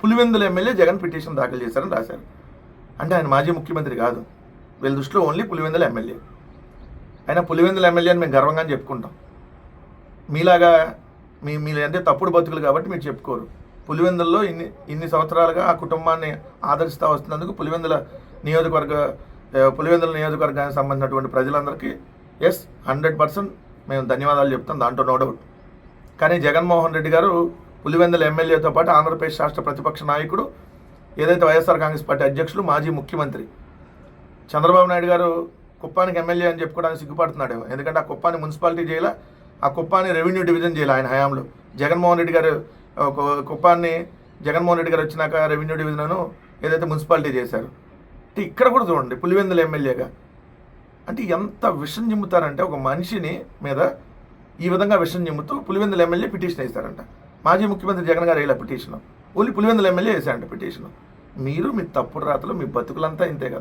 Pulivendula MLA Jagan petition దాఖలు చేశారని రాశారు. అంటే ఆయన మాజీ ముఖ్యమంత్రి కాదు. వీళ్ళ దృష్టిలో ఓన్లీ పులివెందుల ఎమ్మెల్యే. అయినా పులివెందుల ఎమ్మెల్యే అని మేము గర్వంగా చెప్పుకుంటాం. మీలాగా మీ మీరు అంటే తప్పుడు బతుకులు కాబట్టి మీరు చెప్పుకోరు. పులివెందుల్లో ఇన్ని ఇన్ని సంవత్సరాలుగా ఆ కుటుంబాన్ని ఆదరిస్తూ వస్తున్నందుకు పులివెందుల నియోజకవర్గ పులివెందుల నియోజకవర్గానికి సంబంధించినటువంటి ప్రజలందరికీ ఎస్ హండ్రెడ్ పర్సెంట్ మేము ధన్యవాదాలు చెప్తాం. దాంట్లో నో డౌట్. కానీ జగన్మోహన్ రెడ్డి గారు పులివెందుల ఎమ్మెల్యేతో పాటు ఆంధ్రప్రదేశ్ రాష్ట్ర ప్రతిపక్ష నాయకుడు ఏదైతే వైఎస్ఆర్ కాంగ్రెస్ పార్టీ అధ్యక్షులు మాజీ ముఖ్యమంత్రి. చంద్రబాబు నాయుడు గారు కుప్పానికి ఎమ్మెల్యే అని చెప్పుకోవడానికి సిగ్గుపడుతున్నాడు ఎందుకంటే ఆ కుప్పాన్ని మున్సిపాలిటీ చేయాల? ఆ కుప్పాన్ని రెవెన్యూ డివిజన్ చేయాలి ఆయన హయాంలో? జగన్మోహన్ రెడ్డి గారు ఒక కుప్పాన్ని జగన్మోహన్ రెడ్డి గారు వచ్చినాక రెవెన్యూ డివిజన్ను ఏదైతే మున్సిపాలిటీ చేశారు. అంటే ఇక్కడ కూడా చూడండి పులివెందుల ఎమ్మెల్యేగా. అంటే ఎంత విషం చిమ్ముతారంటే ఒక మనిషిని మీద ఈ విధంగా విషం చిమ్ముతూ పులివెందుల ఎమ్మెల్యే పిటిషన్ వేశారంట మాజీ ముఖ్యమంత్రి జగన్ గారు వేయలే పిటిషన్. ఓన్లీ పులివెందుల ఎమ్మెల్యే వేశారంట పిటిషన్. మీరు మీ తప్పుడు రాతలు మీ బతుకులంతా ఇంతే కదా.